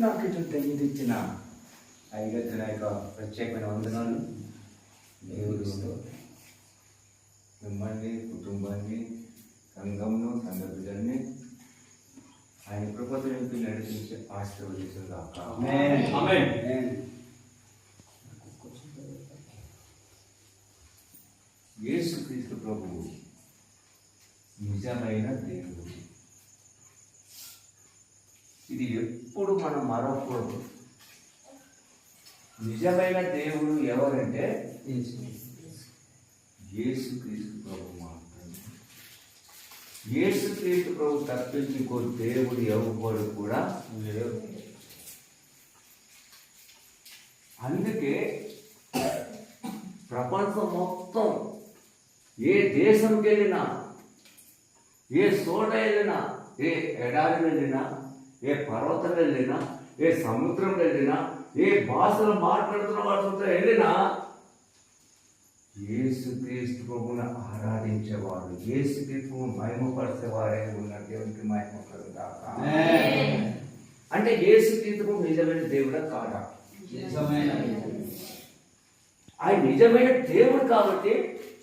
నాకు ఇటు తెలియదిచ్చిన ఐగత్య నాయక ప్రత్యేకమైన వందనాలు. దేవుడు మిమ్మల్ని కుటుంబాన్ని సంఘంను సంఘ బిడ్డల్ని ఆయన కృపతో నింపి నడిపించి ఆశీర్వదించుగాక యేసు క్రీస్తు ప్రభువు నిజమైన దేవుడు. ఇది ఎప్పుడు మనం మరవకూడదు. నిజమైన దేవుడు ఎవరంటే యేసు క్రీస్తు ప్రభు మాత్రమే. యేసు క్రీస్తు ప్రభు తప్పించుకో దేవుడు ఎవరు కూడా లేవు అందుకే ప్రపంచం మొత్తం ఏ దేశంకి వెళ్ళినా ఏ చోట వెళ్ళినా ఏ ఎడారి వెళ్ళినా ఏ పర్వతం వెళ్ళినా ఏ సముద్రం వెళ్ళినా ఏ భాషలు మాట్లాడుతున్న వాళ్ళతో వెళ్ళినా యేసుక్రీస్తు ప్రభువును ఆరాధించేవాడు యేసుక్రీస్తు మహిమపరిచేవారే ఉన్న దేవునికి మహిమ కలుగుగాక అంటే యేసుక్రీస్తు ప్రభు నిజమైన దేవుడా కాదా? ఆయన నిజమైన దేవుడు కాబట్టి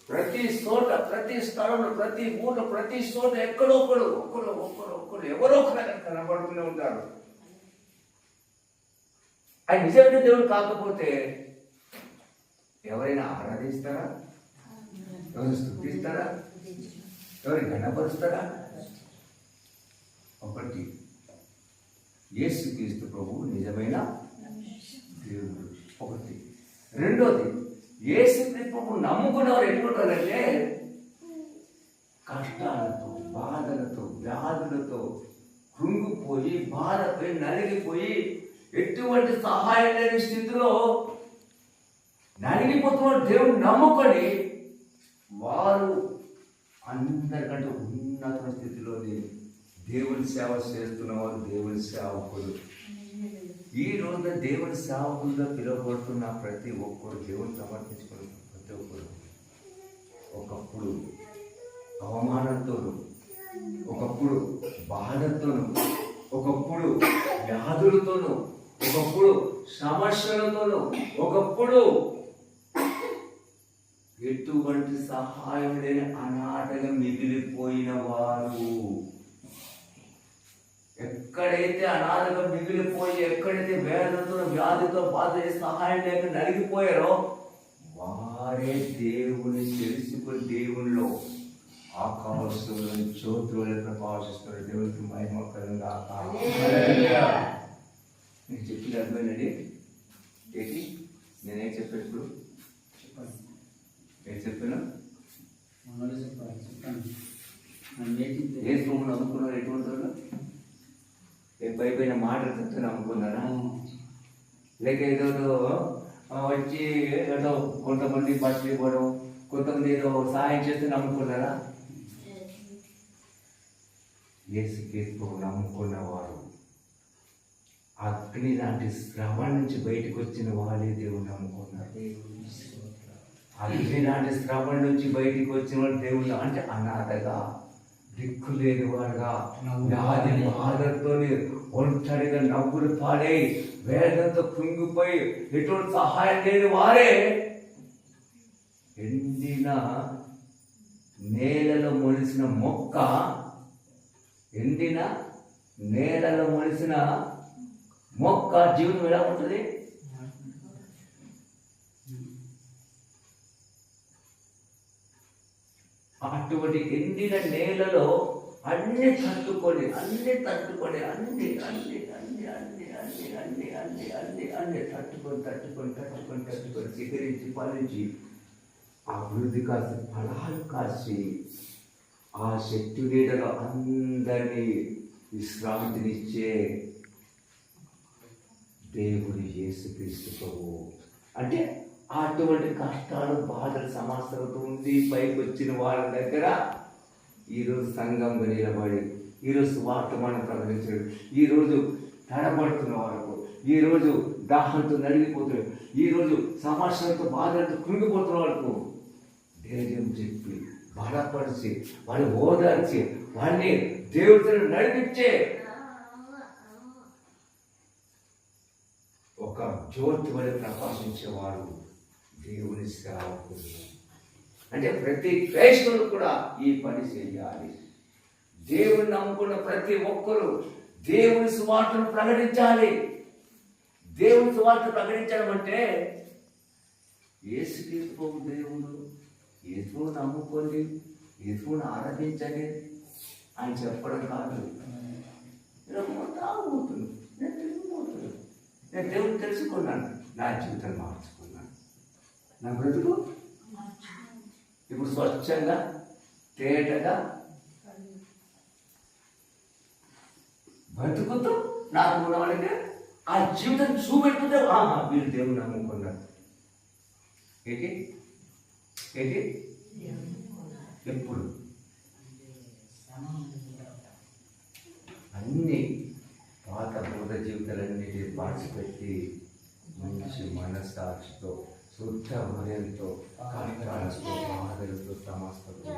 ప్రతి చోట ప్రతి స్థలంలో ప్రతి ఊళ్ళో ప్రతి చోట ఎక్కడో ఒకడు ఒకరు ఒకరు ఒకరు ఎవరో కనబడుతూనే ఉంటారు. ఆయన నిజమైన దేవుడు కాకపోతే ఎవరైనా ఆరాధిస్తారా? ఎవరు స్థుతిస్తారా? ఎవరు గణపరుస్తారా? ఒకటి యేసు క్రీస్తు ప్రభువు నిజమైన దేవుడు. ఒకటి. రెండోది యేసు క్రీస్తు నమ్ముకున్నవారు ఎట్లుంటారంటే కష్టాలతో బాధలతో వ్యాధులతో కృంగిపోయి బాధపై నలిగిపోయి ఎటువంటి సహాయం లేని స్థితిలో నలిగిపోతున్న దేవుడు నమ్ముకొని వారు అందరికంటే ఉన్నత స్థితిలోని దేవుని సేవ చేస్తున్న వారు దేవుని సేవకులు. ఈ రోజున దేవుని సేవకులుగా పిలువబడుతున్న ప్రతి ఒక్కరు దేవుని సమర్పించుకున్న ప్రతి ఒక్కరు ఒకప్పుడు అవమానంతోను ఒకప్పుడు బాధతోనూ ఒకప్పుడు వ్యాధులతోనూ ఒకప్పుడు సమస్యలతోనూ ఒకప్పుడు ఎటువంటి సహాయం లేని అనాటగా మిగిలిపోయిన వారు. ఎక్కడైతే అనాథగా మిగిలిపోయి ఎక్కడైతే వేదనతో వ్యాధితో బాధ సహాయం లేక నలిగిపోయారో వారే దేవుని తెలుసుకుని దేవునిలో ఆకాశంలో జ్యోతులు ప్రకాశిస్తున్న దేవునికి మహిమ నేను చెప్పిన అర్థమైందండి? ఏంటి? నేనేం చెప్పాను ఇప్పుడు? ఏం చెప్పాను? ఏ స్వామి నమ్ముకున్నారు ఎటువంటి వాళ్ళు ఏ పైపైన మాటలు చెప్తే నమ్ముకున్నారా లేక ఏదో వచ్చి ఏదో కొంతమంది బట్టలు ఇవ్వడం కొంతమంది ఏదో సహాయం చేస్తే నమ్ముకున్నారా ఏసు కేసు నమ్ముకున్నవారు అగ్ని లాంటి శ్రవణ నుంచి బయటకు వచ్చిన వాళ్ళే దేవుడు నమ్ముకున్నారు. అగ్ని లాంటి శ్రవణ నుంచి బయటికి వచ్చిన వాళ్ళు దేవుడు అంటే అనాథగా. దిక్కు లేని వారుగా వ్యాధి బాధతో ఒంటరిగా నవ్వులు పాడై వేదంతో కుంగిపోయి ఎటువంటి సహాయం లేని వారే ఎండిన నేలలో మొలిసిన మొక్క ఎండిన నేలలో మొలిసిన మొక్క జీవనం ఎలా ఉంటుంది? అటువంటి ఎండిన నేలలో అన్ని తట్టుకొని అన్ని తట్టుకొని అన్ని అన్ని అన్ని అన్ని అన్ని అన్ని అన్ని అన్ని అన్ని తట్టుకొని తట్టుకొని తట్టుకొని తట్టుకొని చికరించి ఫలించి అభివృద్ధి కాసి ఫలాలు కాసి ఆ శక్తి నీడలో అందరినీ విశ్రాంతినిచ్చే దేవుడు యేసుక్రీస్తు ప్రభు. అంటే అటువంటి కష్టాలు బాధలు సమస్యలతో ఉండి పైకి వచ్చిన వాళ్ళ దగ్గర ఈరోజు సంఘంగా నిలబడి ఈరోజు వార్త మనం ప్రకటించడం. ఈరోజు తడబడుతున్న వాళ్ళకు ఈరోజు దాహంతో నలిగిపోతున్నారు ఈరోజు సమస్యలతో బాధలతో కృంగిపోతున్న వాళ్ళకు ధైర్యం చెప్పి బలపరిచి వాళ్ళు ఓదార్చి వాళ్ళని దేవుడితో నడిపించే ఒక జ్యోతి వలె ప్రకాశించేవాడు దేవుని సేవకుడు అంటే ప్రతి క్రైస్తవులు కూడా ఈ పని చేయాలి. దేవుని నమ్ముకున్న ప్రతి ఒక్కరూ దేవుని సువార్తను ప్రకటించాలి. దేవుని సువార్త ప్రకటించడం అంటే యేసుక్రీస్తు దేవుడు యేసును నమ్ముకోండి యేసును ఆరాధించండి అని చెప్పడం కాదు. నేను తాగుబోతును నేను తిరిగిపోతును నేను దేవుని తెలుసుకున్నాను నా జీవితం మార్చు. నా బ్రతుకు ఇప్పుడు స్వచ్ఛంగా తేటగా బ్రతుకుతూ నాకు ఉన్నవాళ్ళంటే ఆ జీవితం చూపెట్టుకుంటే ఆహా వీళ్ళు దేవుని నమ్ముకున్నారు ఏంటి? ఏంటి? ఎప్పుడు? అన్ని పాత భూత జీవితాలన్నిటి పాచిపెట్టి మంచి మనస్సాక్షితో శుద్ధ హృదయంతో కష్టాలతో బాధలతో సమస్తతో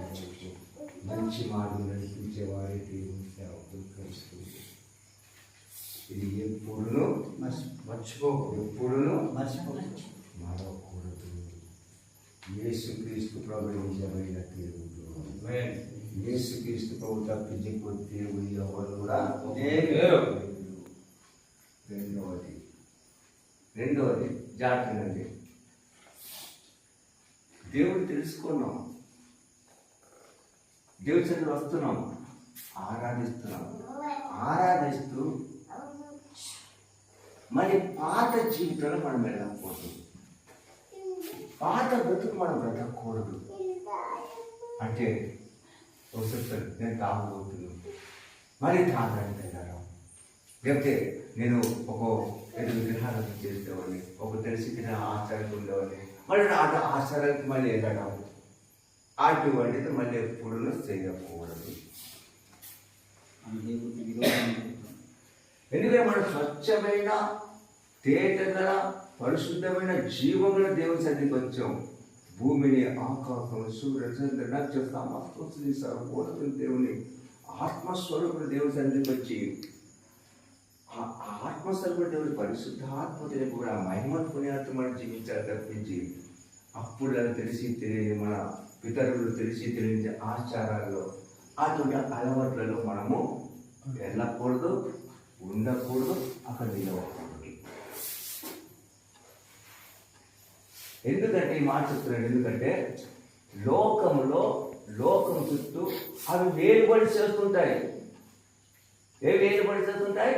మంచి మార్గం నడిపించే వారి దేవుని సేవకులు క్రైస్తవులు ఇది ఎప్పుడును మర్చిపోకు ఎప్పుడును మరొకూడదు యేసుక్రీస్తు ప్రభు నిజమైన దేవుడు. యేసుక్రీస్తు ప్రభు తప్పించి దేవుడు ఎవరు కూడా. రెండవది. రెండవది జాగ్రత్తనండి దేవుడు తెలుసుకున్నాం. దేవుడి సన్నిధికి వస్తున్నాం. ఆరాధిస్తున్నాం. ఆరాధిస్తూ మరి పాత జీవితంలో మనం వెళ్ళకూడదు పాత బ్రతుకు మనం బ్రతకూడదు అంటే ఒకసారి నేను తాగబోతున్నాను మరి తాగడానికి లేకపోతే నేను ఒక ఏదో విగ్రహాలను చేసేవాడిని ఒక తెలిసి తిన ఆచారం ఉండేవాడిని. మళ్ళీ అటు ఆశ్చర్యానికి మళ్ళీ వెళ్ళడం అటువంటిది మళ్ళీ ఎప్పుడూ చేయకూడదు. ఎందుకంటే మనం స్వచ్ఛమైన తేటగల పరిశుద్ధమైన జీవముల దేవుని సన్నిధికి వచ్చాం. భూమిని ఆకాశం సూర్య చంద్ర నక్షత్ర సమస్తని సర్వోన్నతుని దేవుని ఆత్మస్వరూపుడు దేవుని సన్నిధికి వచ్చి ఆ ఆత్మస్వరూపుడు దేవుని పరిశుద్ధాత్మతని కూడా మహిమ పుణ్యాత్మ మనం జీవించాలి తప్పించి అప్పుడు అది తెలిసి తెలియని మన పితరులు తెలిసి తెలియని ఆచారాల్లో అటువంటి అలవాట్లలో మనము వెళ్ళకూడదు ఉండకూడదు అక్కడ నిలవకూడదు. ఎందుకంటే ఈ మాట చెప్తున్నాడు ఎందుకంటే లోకంలో లోకం చుట్టూ అవి వేరుబడి చేస్తుంటాయి. ఏ వేరుబడి చేస్తుంటాయి?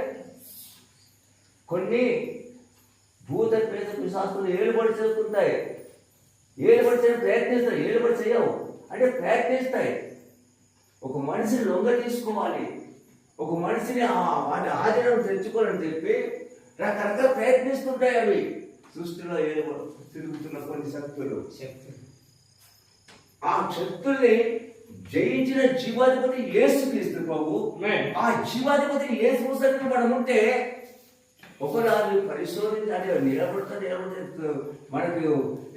కొన్ని భూత ప్రేత పిశాసులు ఏలుబడి చేస్తుంటాయి. ఏలుబడి చేయడం ప్రయత్నిస్తాయి ఏలుబడి చేయవు. అంటే ప్రయత్నిస్తాయి. ఒక మనిషిని లొంగ తీసుకోవాలి. ఒక మనిషిని వాటి ఆధీనం తెచ్చుకోవాలని చెప్పి రకరకాల ప్రయత్నిస్తుంటాయి అవి. సృష్టిలో ఏదో తిరుగుతున్న కొన్ని శక్తులు. ఆ శక్తుల్ని జయించిన జీవాధిపతి యేసు క్రీస్తు ప్రభు ఆ జీవాధిపతి పుస్తకం మనం ఉంటే ఒకరాజు పరిశోధించి అంటే నిలబడుతూ నిలబడుతూ మనకు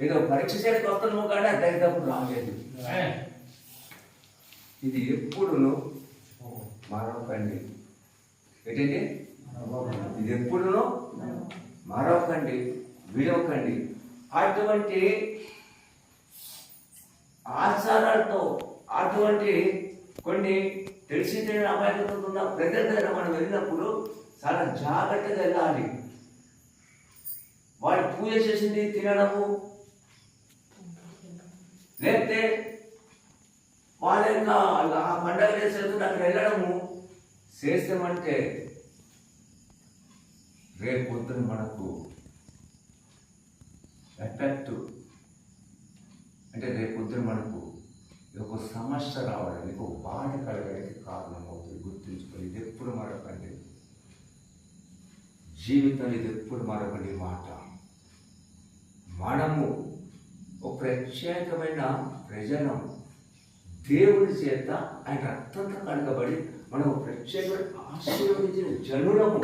ఏదో పరీక్ష చేయడానికి వస్తున్నాము కానీ అర్థమైనప్పుడు రాలేదు. ఇది ఎప్పుడును మరొకండి ఏంటండి? ఇది ఎప్పుడును మరొకండి విడవకండి అటువంటి ఆచారాలతో అటువంటి కొన్ని తెలిసి తెలియని అమాయకత్వం ఉన్న ప్రజల దగ్గర మనం వెళ్ళినప్పుడు చాలా జాగ్రత్తగా వెళ్ళాలి. వాడు పూజ చేసింది తినడము. లేకపోతే వాళ్ళ ఆ పండగ చేసేందుకు అక్కడ వెళ్ళడము. చేసామంటే రేపు పొద్దున మనకు ఎఫెక్ట్ అంటే రేపు పొద్దున మనకు ఒక సమస్య రావడానికి ఒక బాధ కలగడానికి కారణం అవుతుంది గుర్తుంచుకొని ఎప్పుడు మరొకండి. జీవితం ఇది ఎప్పుడు మరొకటి మాట? మనము ఒక ప్రత్యేకమైన ప్రజనం దేవుడి చేత ఆయన రక్తంతో కడగబడి మనం ప్రత్యేకమైన ఆశీర్వదించిన జనులము.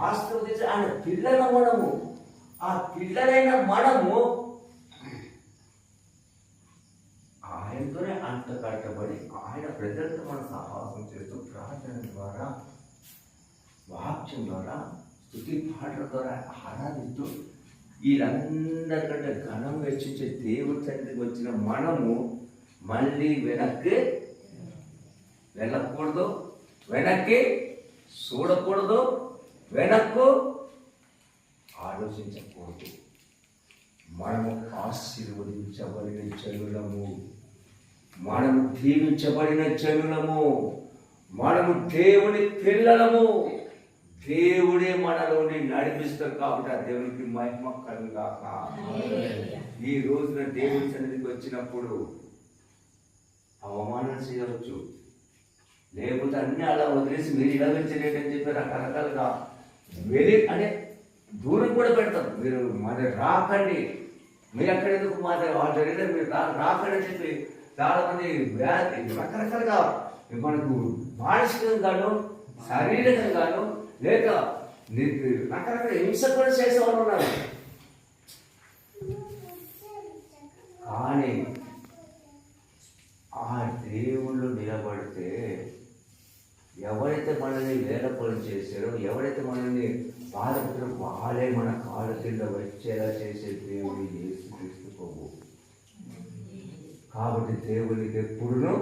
ఆశీర్వదించిన ఆయన పిల్లల మనము. ఆ పిల్లలైన మనము ఆయనతోనే అంత కట్టబడి ఆయన ప్రజలతో మనం సహవాసం చేస్తూ ప్రార్థన ద్వారా వాక్యం ద్వారా స్థుతి పాటల ద్వారా ఆరాధిస్తూ వీరందరికంటే ఘనం వెచ్చించే దేవుడి తండ్రికి వచ్చిన మనము మళ్ళీ వెనక్కి వెళ్ళకూడదు వెనక్కి చూడకూడదు వెనక్కు ఆలోచించకూడదు. మనము ఆశీర్వదించబడిన చనులము మనము దీవించబడిన చనులము మనము దేవుని పిల్లలము. దేవుడే మనలోని నడిపిస్తారు కాబట్టి ఆ దేవునికి మహిమ కలుగాక. ఈ రోజున దేవుని సన్నిధికి వచ్చినప్పుడు అవమానం చేయవచ్చు. లేకపోతే అన్ని అలా వదిలేసి మీరు ఇలా పెంచలేదని చెప్పి రకరకాలుగా వెళ్ళి అంటే దూరం కూడా పెడతారు మీరు మరి రాకండి. మీరు అక్కడ ఎందుకు మాట వాళ్ళ దగ్గర మీరు రా రాకండి అని చెప్పి చాలా మంది వ్యాధి రకరకాలుగా మనకు మానసికంగాను శారీరకంగాను లేక రకరకాల హింస కూడా చేసేవాళ్ళు ఉన్నారు. కానీ ఆ దేవుళ్ళు నిలబడితే ఎవరైతే మనల్ని వేలపలు చేశారో ఎవరైతే మనల్ని బాధపడతారో వాళ్ళే మన కాళ్ళ కింద వచ్చేలా చేసే దేవుడు చేసి తీసుకోవు కాబట్టి దేవునికి ఎప్పుడునూ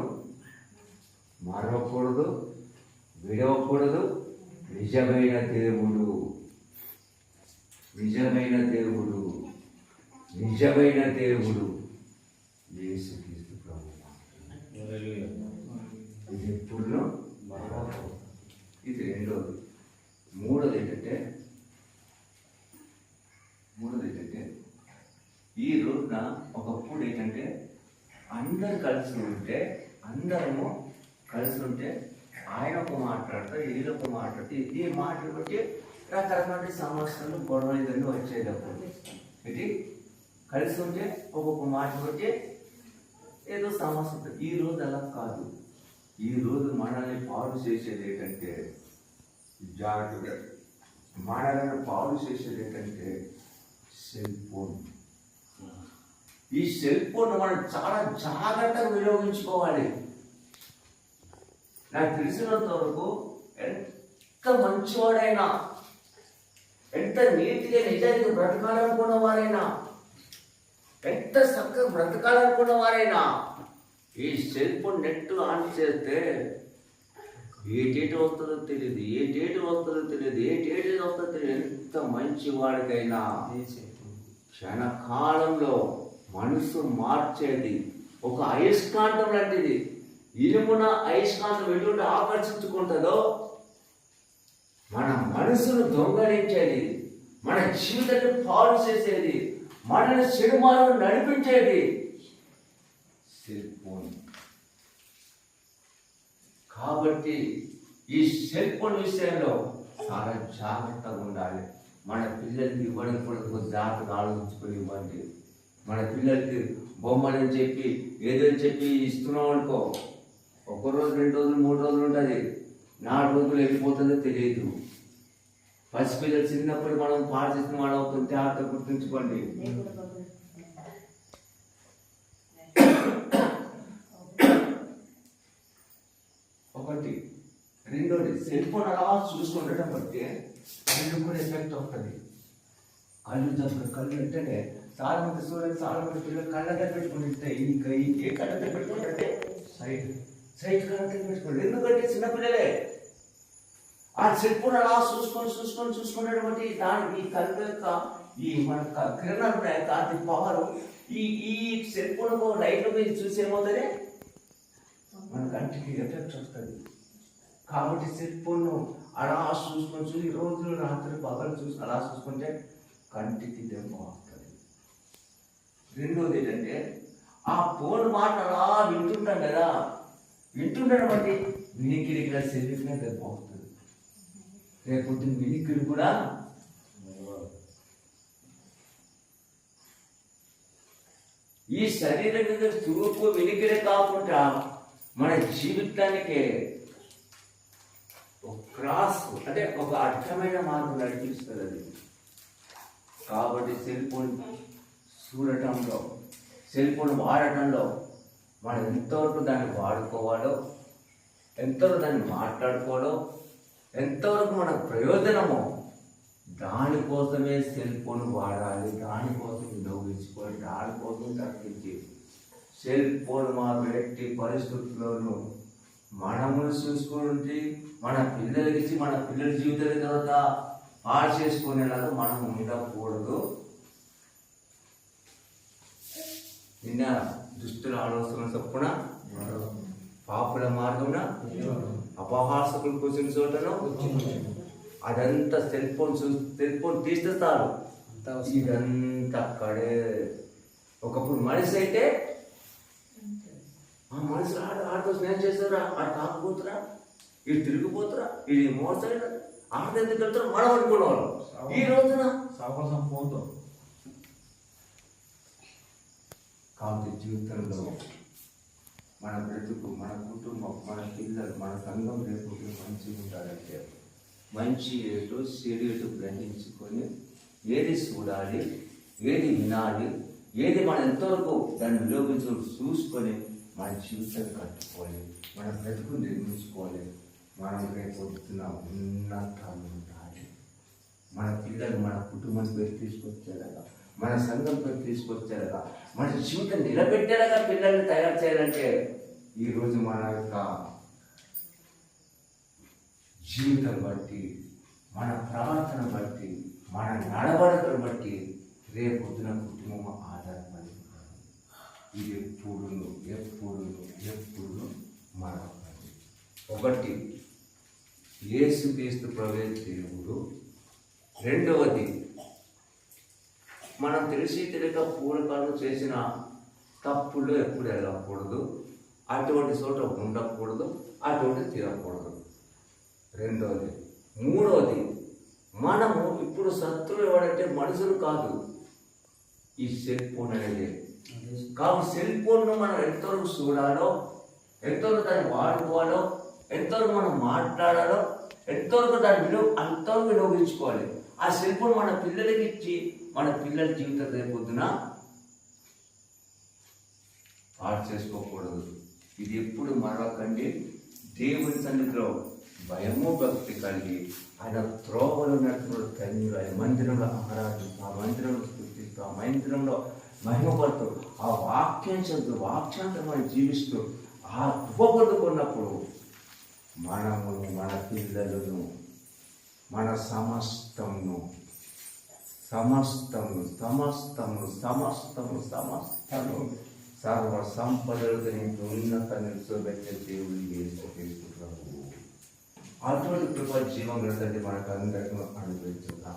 మరవకూడదు విడవకూడదు నిజమైన దేవుడు నిజమైన దేవుడు నిజమైన దేవుడు యేసు క్రీస్తు ప్రభు. ఇది ఎప్పుడునో ఇది రెండోది. మూడోది ఏంటంటే మూడోది ఏంటంటే ఈ రోజున ఒకప్పుడు ఏంటంటే అందరు కలిసి ఉంటే అందరము కలిసి ఉంటే ఆయన ఒక మాట్లాడతారు వీళ్ళు ఒక మాట్లాడితే ఈ మాటలు బట్టి రకరకాల సమస్యలు గొడవలు ఇవన్నీ వచ్చేటప్పుడు ఇది కలిసి ఉంటే ఒక్కొక్క మాట బట్టి ఏదో సమస్య ఉంటుంది. ఈ రోజు అలా కాదు. ఈ రోజు మనల్ని పాడు చేసేది ఏంటంటే జాగ్రత్తగా మనల్ని పాడు చేసేది ఏంటంటే సెల్ ఫోన్ ఈ సెల్ ఫోన్ మనం చాలా జాగ్రత్తగా వినియోగించుకోవాలి. నాకు తెలిసినంత వరకు ఎంత మంచివాడైనా ఎంత నీతిగా నిజానికి బ్రతకాలనుకున్న వారైనా ఎంత చక్కగా బ్రతకాలనుకున్న వారైనా ఈ సెల్ ఫోన్ నెట్ ఆన్ చేస్తే ఏ డేట్ వస్తుందో తెలియదు ఏ డేట్ వస్తుందో తెలియదు ఏ డేట్ వస్తుందో తెలియదు ఎంత మంచి వాడికైనా క్షణకాలంలో మనసు మార్చేది ఒక అయస్కాంతం లాంటిది. ఇనుమున అయస్కాంతం ఎటువంటి ఆకర్షించుకుంటుందో మన మనసును దొంగలించేది మన జీవితాన్ని పాడు చేసేది మనల్ని సినిమాలను నడిపించేది సెల్ ఫోన్ కాబట్టి ఈ సెల్ ఫోన్ విషయంలో చాలా జాగ్రత్తగా ఉండాలి. మన పిల్లలకి ఇవ్వడం కూడా జాగ్రత్తగా ఆలోచించుకొని ఇవ్వండి. మన పిల్లలకి బొమ్మలని చెప్పి ఏదో చెప్పి ఇస్తున్నాం అనుకో ఒక రోజు రెండు రోజులు మూడు రోజులు ఉంటుంది. నాలుగు రోజులు వెళ్ళిపోతుందో తెలియదు. పసిపిల్లలు చిన్నప్పుడు మనం పాడు చేసిన వాళ్ళు అవుతుంది జాగ్రత్త గుర్తుంచుకోండి. ఒకటి. రెండోది సెల్ ఫోన్ అలా చూసుకుండటం బట్టి కళ్ళు కూడా ఎఫెక్ట్ అవుతుంది. కళ్ళు దగ్గర కళ్ళు అంటే చాలా మంది చూడండి చాలా మంది పిల్లలు కళ్ళ దగ్గర పెట్టుకుంటే ఇంకా ఇంకే కళ్ళ దగ్గర పెట్టుకుంటే సైడ్. సైడ్ కళ్ళ పెట్టుకోండి. ఎందుకంటే చిన్నపిల్లలే. ఆ సెల్ ఫోన్ అలా చూసుకొని చూసుకొని చూసుకునేటువంటి దాని ఈ కళ్ళు యొక్క ఈ మన కిరణాలు ఉన్నాయి. కాంతి పవర్ ఈ ఈ సెల్ ఫోన్ లైట్ మీద చూసి ఏమవుతుంది మన కంటికి ఎఫెక్ట్ వస్తుంది. కాబట్టి సెల్ అలా చూసుకొని చూసి రోజు రాత్రి పగలు చూసి అలా చూసుకుంటే కంటికి దెబ్బ వస్తుంది. రెండోది ఏంటంటే ఆ ఫోన్ మాట అలా వింటుంటాం కదా. వింటుండడం బట్టి వినికిడి కూడా శరీరమే దెబ్బ వస్తుంది లేకపోతే వినికిడి కూడా ఈ శరీరం మీద చూపు వినికిడి కాకుండా మన జీవితానికి ఒక క్రాస్ అంటే ఒక అర్థమైన మార్గం నడిపిస్తుంది అది. కాబట్టి సెల్ ఫోన్ చూడటంలో సెల్ ఫోన్ వాడటంలో మనం ఎంతవరకు దాన్ని వాడుకోవాలో ఎంతవరకు దాన్ని మాట్లాడుకోవాలో ఎంతవరకు మన ప్రయోజనమో దానికోసమే సెల్ ఫోన్ వాడాలి దానికోసం వినియోగించుకోవాలి దానికోసం తగ్గించి. సెల్ ఫోన్ మా వ్యక్తి పరిస్థితుల్లోనూ మనమును చూసుకుంటే మన పిల్లలకి ఇచ్చి మన పిల్లల జీవితాల తర్వాత పాడు చేసుకునేలాగా మనం ఉండకూడదు. నిన్న దుష్టుల ఆలోచన చొప్పున పాపుల మార్గమున అపహాసకులు కూర్చుని చోటను అదంతా సెల్ ఫోన్ సెల్ ఫోన్ తీసేస్తారు. ఇదంతా అక్కడే ఒకప్పుడు మనిషి అయితే ఆ మనిషి ఆడ ఆడతో స్నేహం చేస్తారా? ఆడ తాకపోతురా ఇటు తిరిగిపోతురా? ఇది మోసైనా ఆడ ఎందుకు వెళ్తారు మనం అనుకునేవాళ్ళం ఈ రోజున సావకాశం ఫోన్తో కాబట్టి జీవితంలో మన బ్రతుకు మన కుటుంబం మన పిల్లలు మన సంఘం రేపు మంచిగా ఉండాలంటే మంచి ఏటు చెడు గ్రహించుకొని ఏది చూడాలి ఏది వినాలి ఏది మనం ఎంతవరకు దాన్ని వినియోగించు చూసుకొని మన జీవితాన్ని కట్టుకోవాలి మన బ్రతుకు నిర్మించుకోవాలి. మనం రేపు పొద్దున ఉన్నతంగా ఉండాలి. మన పిల్లలు మన కుటుంబం పేరు తీసుకొచ్చేలాగా మన సంఘం తీసుకొచ్చారుగా మన జీవితం నిలబెట్టేలాగా పిల్లల్ని తయారు చేయాలంటే ఈరోజు మన యొక్క జీవితం బట్టి మన ప్రవర్తన బట్టి మన నడవడికను బట్టి రేపు పొద్దున కుటుంబం ఆధారపడి ఇది ఎప్పుడు ఎప్పుడు ఎప్పుడు మన ఒకటి యేసుక్రీస్తు ప్రవేశ దేవుడు. రెండవది మనం తెలిసి తెలియక పూర్వకాలం చేసిన తప్పులు ఎప్పుడు వెళ్ళకూడదు అటువంటి చోట ఉండకూడదు. అటువంటి తిరగకూడదు రెండవది మూడవది మనము ఇప్పుడు శత్రువు ఎవడంటే మనుషులు కాదు. ఈ సెల్ ఫోన్ అనేది. కాబట్టి సెల్ ఫోన్ను మనం ఎంతవరకు చూడాలో ఎంతవరకు దాన్ని వాడుకోవాలో ఎంతవరకు మనం మాట్లాడాలో ఎంతవరకు దాన్ని వినియోగ అంతవరకు వినియోగించుకోవాలి. ఆ సెల్ ఫోన్ మన పిల్లలకి ఇచ్చి మన పిల్లల జీవితం రేపొద్దున పాడు చేసుకోకూడదు. ఇది ఎప్పుడు మరొకండి దేవుని సన్నిధిలో భయము భక్తి కలిగి ఆయన త్రోవలు నడుచుకున్న ధన్యులు ఆయన మందిరంలో ఆరాధిస్తూ ఆ మందిరంలో స్థుతిస్తూ ఆ మందిరంలో మహిమపడుతూ ఆ వాక్యం చదువు వాక్యాంతమని జీవిస్తూ ఆ కృప మనము మన పిల్లలను మన సమస్తమును సమస్తము సమస్తము సమస్తము సమస్తము సర్వ సంపదలకు నీకు ఉన్నత నిలుసోబెట్టే దేవుడు చేసుకుంటున్నావు అటువంటి కృప జీవం గ్రంథండి మనకు అందరికీ అనుభవించుకుంటాం